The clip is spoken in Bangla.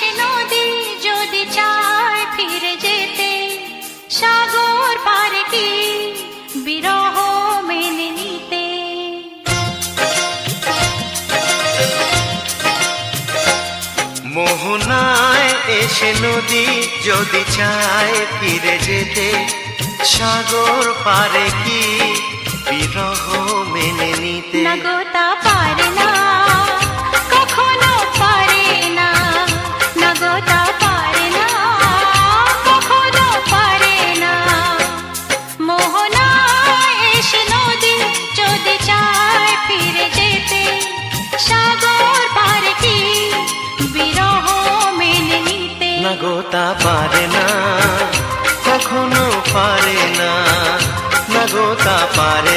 সে নদী যদি চায় ফিরে যেতে সাগর পারে কি বিরহ মেনে নিতে? মোহনায় এসে নদী যদি চায় ফিরে যেতে সাগর পারে কি বিরহ মেনে নিতে? নাগতা পারে না গো পারে না কখনো পারে না না গো পারে